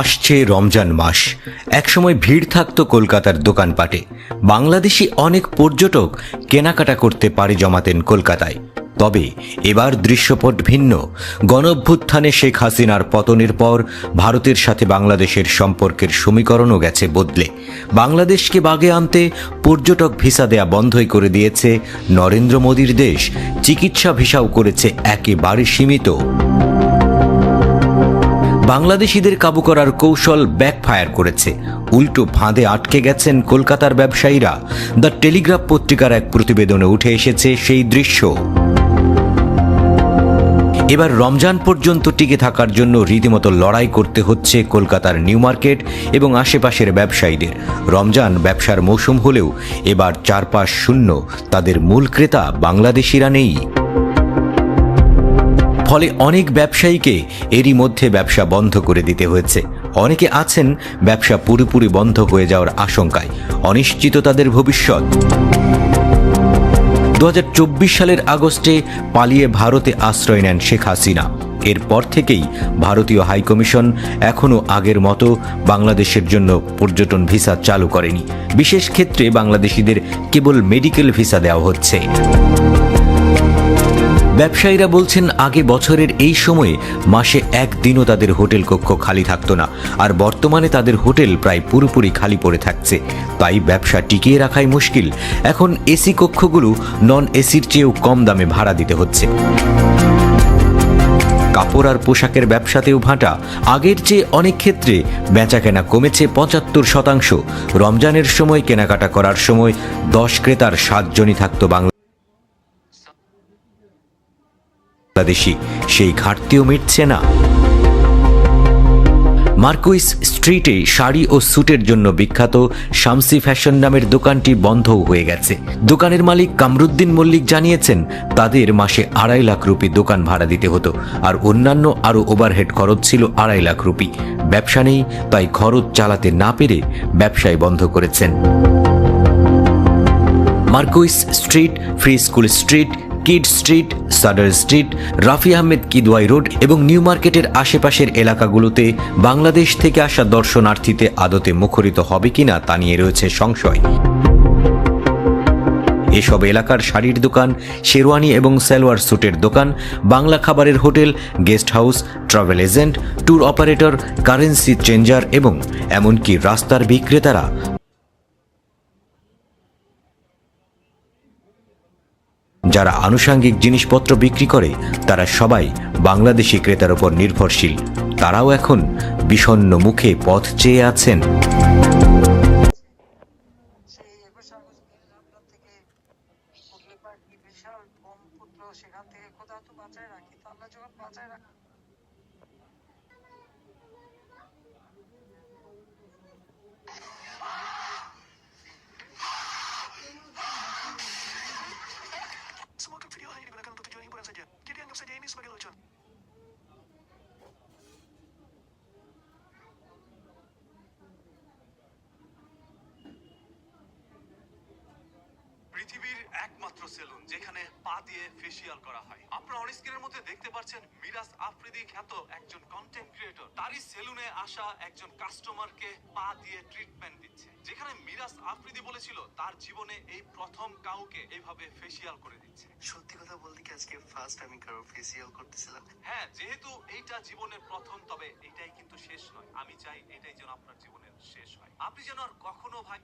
আসছে রমজান মাস। একসময় ভিড় থাকতো কলকাতার দোকানপাটে। বাংলাদেশি অনেক পর্যটক কেনাকাটা করতে পাড়ি জমাতেন কলকাতায়। তবে এবার দৃশ্যপট ভিন্ন। গণভ্যুত্থানে শেখ হাসিনার পতনের পর ভারতের সাথে বাংলাদেশের সম্পর্কের সমীকরণও গেছে বদলে। বাংলাদেশকে বাগে আনতে পর্যটক ভিসা দেয়া বন্ধই করে দিয়েছে নরেন্দ্র মোদীর দেশ। চিকিৎসা ভিসাও করেছে একেবারে সীমিত। বাংলাদেশিদের কাবু করার কৌশল ব্যাকফায়ার করেছে। উল্টো ফাঁদে আটকে গেছেন কলকাতার ব্যবসায়ীরা। দ্য টেলিগ্রাফ পত্রিকার এক প্রতিবেদনে উঠে এসেছে সেই দৃশ্য। এবার রমজান পর্যন্ত টিকে থাকার জন্য রীতিমতো লড়াই করতে হচ্ছে কলকাতার নিউ মার্কেট এবং আশেপাশের ব্যবসায়ীদের। রমজান ব্যবসার মৌসুম হলেও এবার চারপাশ শূন্য। তাদের মূল ক্রেতা বাংলাদেশিরা নেই। ফলে অনেক ব্যবসায়ীকে এরই মধ্যে ব্যবসা বন্ধ করে দিতে হয়েছে। অনেকে আছেন ব্যবসা পুরোপুরি বন্ধ হয়ে যাওয়ার আশঙ্কায়। অনিশ্চিত তাদের ভবিষ্যৎ। দু হাজার চব্বিশ সালের আগস্টে পালিয়ে ভারতে আশ্রয় নেন শেখ হাসিনা। এরপর থেকেই ভারতীয় হাইকমিশন এখনও আগের মতো বাংলাদেশের জন্য পর্যটন ভিসা চালু করেনি। বিশেষ ক্ষেত্রে বাংলাদেশিদের কেবল মেডিকেল ভিসা দেওয়া হচ্ছে। ব্যবসায়ীরা বলছেন, আগে বছরের এই সময়ে মাসে একদিনও তাদের হোটেল কক্ষ খালি থাকতো না, আর বর্তমানে তাদের হোটেল প্রায় পুরোপুরি খালি পড়ে থাকছে। তাই ব্যবসা টিকিয়ে রাখাই মুশকিল। এখন এসি কক্ষগুলো নন এসির চেয়েও কম দামে ভাড়া দিতে হচ্ছে। কাপড় আর পোশাকের ব্যবসাতেও ভাঁটা। আগের চেয়ে অনেক ক্ষেত্রে বেচাকেনা কমেছে পঁচাত্তর শতাংশ। রমজানের সময় কেনাকাটা করার সময় দশ ক্রেতার সাতজনই থাকতো বাংলা বাংলাদেশি, সেই ঘাটতিও মিটছে না। মার্কুইস স্ট্রিটে শাড়ি ও স্যুটের জন্য বিখ্যাত শামসি ফ্যাশন নামের দোকানটি বন্ধও হয়ে গেছে। দোকানের মালিক কামরুদ্দিন মল্লিক জানিয়েছেন, তাদের মাসে আড়াই লাখ রুপি দোকান ভাড়া দিতে হতো, আর অন্যান্য আরও ওভারহেড খরচ ছিল আড়াই লাখ রুপি। ব্যবসা নেই, তাই খরচ চালাতে না পেরে ব্যবসায় বন্ধ করেছেন। Marquis street, free school street Kyd street Sudder street Rafi Ahmed Kidwai road এবং নিউ মার্কেটের আশেপাশের এলাকাগুলোতে বাংলাদেশ থেকে আসা দর্শনার্থীতে আদতে মুখরিত হবে কিনা তা নিয়ে রয়েছে সংশয়। এসব এলাকার শাড়ির দোকান, শেরওয়ানি এবং সালোয়ার স্যুটের দোকান, বাংলা খাবারের hotel, guest house, travel agent, tour operator, currency changer এবং এমনকি রাস্তার বিক্রেতারা যারা আনুষাঙ্গিক জিনিসপত্র বিক্রি করে, তারা সবাই বাংলাদেশি ক্রেতার উপর নির্ভরশীল। তারাও এখন বিষণ্ন মুখে পথ চেয়ে আছেন। সেখান থেকে কোথাও তো বাঁচায় রাখি। তো যখন বাঁচায় রাখি পা দিয়ে ফেসিয়াল করা হয়। আপনারা অন স্ক্রিনের মধ্যে দেখতে পাচ্ছেন মিরাজ আফ্রিদি খ্যাত একজন কন্টেন্ট ক্রিয়েটর তারই সেলুনে আসা একজন কাস্টমারকে পা দিয়ে ট্রিটমেন্ট দিচ্ছে। যেখানে মিরাজ আফ্রিদি বলেছিল তার জীবনে এই প্রথম কাউকে এইভাবে ফেসিয়াল করে দিচ্ছে। সত্যি কথা বলতে কি আজকে ফার্স্ট আমি কারও ফেসিয়াল করতেছিলাম? হ্যাঁ যেহেতু এইটা জীবনের প্রথম তবে এটাই কিন্তু শেষ নয়। আমি চাই এটাই যেন আপনার জীবনের শেষ হয়। আপনি যেন আর কখনো ভাই